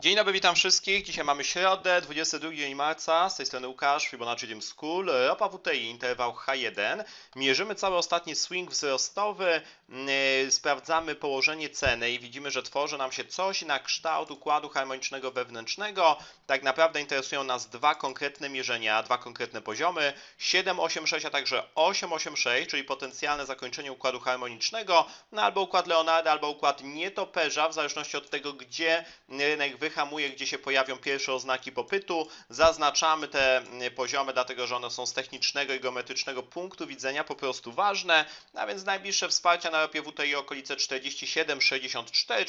Dzień dobry, witam wszystkich. Dzisiaj mamy środę, 22 dzień marca. Z tej strony Łukasz, Fibonacci Gym School, ropa WTI, interwał H1. Mierzymy cały ostatni swing wzrostowy, yy, sprawdzamy położenie ceny i widzimy, że tworzy nam się coś na kształt układu harmonicznego wewnętrznego. Tak naprawdę interesują nas dwa konkretne mierzenia, dwa konkretne poziomy. 786, a także 886, czyli potencjalne zakończenie układu harmonicznego, no albo układ Leonarda, albo układ nietoperza, w zależności od tego, gdzie rynek wyhamuje, gdzie się pojawią pierwsze oznaki popytu. Zaznaczamy te mm, poziomy, dlatego że one są z technicznego i geometrycznego punktu widzenia po prostu ważne, a więc najbliższe wsparcia na ropie WTI okolice 47,64,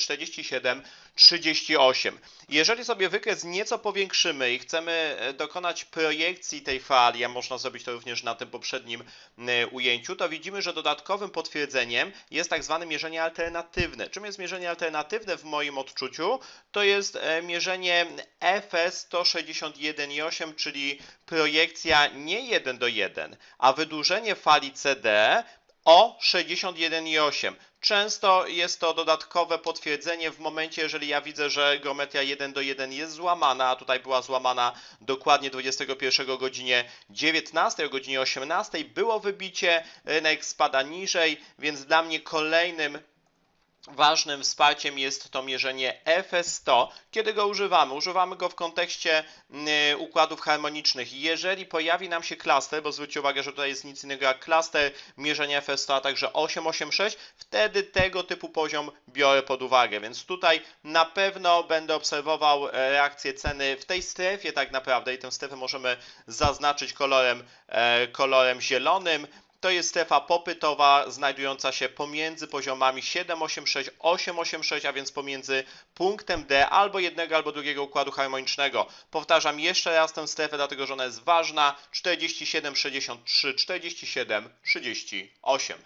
47,38. Jeżeli sobie wykres nieco powiększymy i chcemy e, dokonać projekcji tej fali, a można zrobić to również na tym poprzednim e, ujęciu, to widzimy, że dodatkowym potwierdzeniem jest tak zwane mierzenie alternatywne. Czym jest mierzenie alternatywne w moim odczuciu? To jest e, mierzenie FS 161,8, czyli projekcja nie 1 do 1, a wydłużenie fali CD o 61,8. Często jest to dodatkowe potwierdzenie w momencie, jeżeli ja widzę, że geometria 1 do 1 jest złamana, a tutaj była złamana dokładnie 21 godzinie 19, o godzinie 18 było wybicie, rynek spada niżej, więc dla mnie kolejnym Ważnym wsparciem jest to mierzenie FS100. Kiedy go używamy? Używamy go w kontekście y, układów harmonicznych. Jeżeli pojawi nam się klaster, bo zwróćcie uwagę, że tutaj jest nic innego jak klaster, mierzenie FS100, a także 886, wtedy tego typu poziom biorę pod uwagę. Więc tutaj na pewno będę obserwował e, reakcję ceny w tej strefie tak naprawdę i tę strefę możemy zaznaczyć kolorem, e, kolorem zielonym. To jest strefa popytowa znajdująca się pomiędzy poziomami 786, 886, a więc pomiędzy punktem D albo jednego albo drugiego układu harmonicznego. Powtarzam jeszcze raz tę strefę, dlatego że ona jest ważna. 47, 63, 47, 38.